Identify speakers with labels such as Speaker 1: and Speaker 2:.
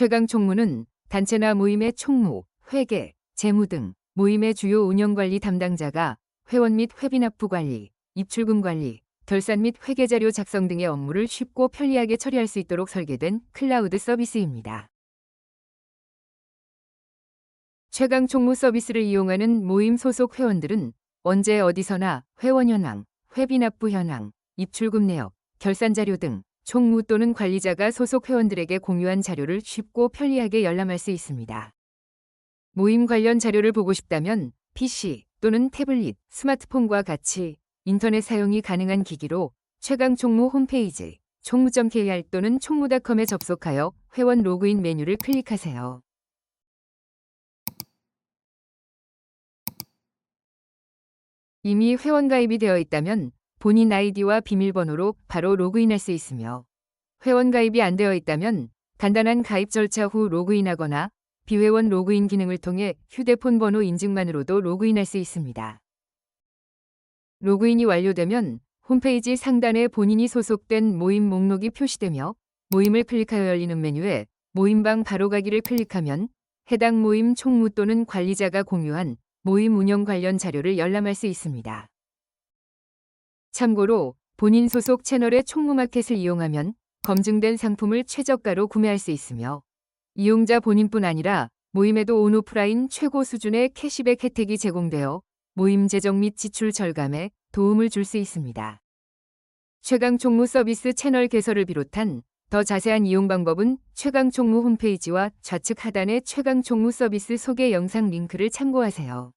Speaker 1: 최강 총무는 단체나 모임의 총무, 회계, 재무 등 모임의 주요 운영관리 담당자가 회원 및 회비납부 관리, 입출금 관리, 결산 및 회계자료 작성 등의 업무를 쉽고 편리하게 처리할 수 있도록 설계된 클라우드 서비스입니다. 최강 총무 서비스를 이용하는 모임 소속 회원들은 언제 어디서나 회원 현황, 회비 납부 현황, 입출금 내역, 결산 자료 등 총무 또는 관리자가 소속 회원들에게 공유한 자료를 쉽고 편리하게 열람할 수 있습니다. 모임 관련 자료를 보고 싶다면 PC 또는 태블릿, 스마트폰과 같이 인터넷 사용이 가능한 기기로 최강 총무 홈페이지 총무.kr 또는 총무닷컴에 접속하여 회원 로그인 메뉴를 클릭하세요. 이미 회원 가입이 되어 있다면 본인 아이디와 비밀번호로 바로 로그인할 수 있으며 회원 가입이 안 되어 있다면 간단한 가입 절차 후 로그인하거나 비회원 로그인 기능을 통해 휴대폰 번호 인증만으로도 로그인할 수 있습니다. 로그인이 완료되면 홈페이지 상단에 본인이 소속된 모임 목록이 표시되며 모임을 클릭하여 열리는 메뉴에 모임방 바로가기를 클릭하면 해당 모임 총무 또는 관리자가 공유한 모임 운영 관련 자료를 열람할 수 있습니다. 참고로 본인 소속 채널의 총무마켓을 이용하면 검증된 상품을 최저가로 구매할 수 있으며 이용자 본인뿐 아니라 모임에도 온오프라인 최고 수준의 캐시백 혜택이 제공되어 모임 재정 및 지출 절감에 도움을 줄 수 있습니다. 최강 총무 서비스 채널 개설을 비롯한 더 자세한 이용 방법은 최강 총무 홈페이지와 좌측 하단의 최강 총무 서비스 소개 영상 링크를 참고하세요.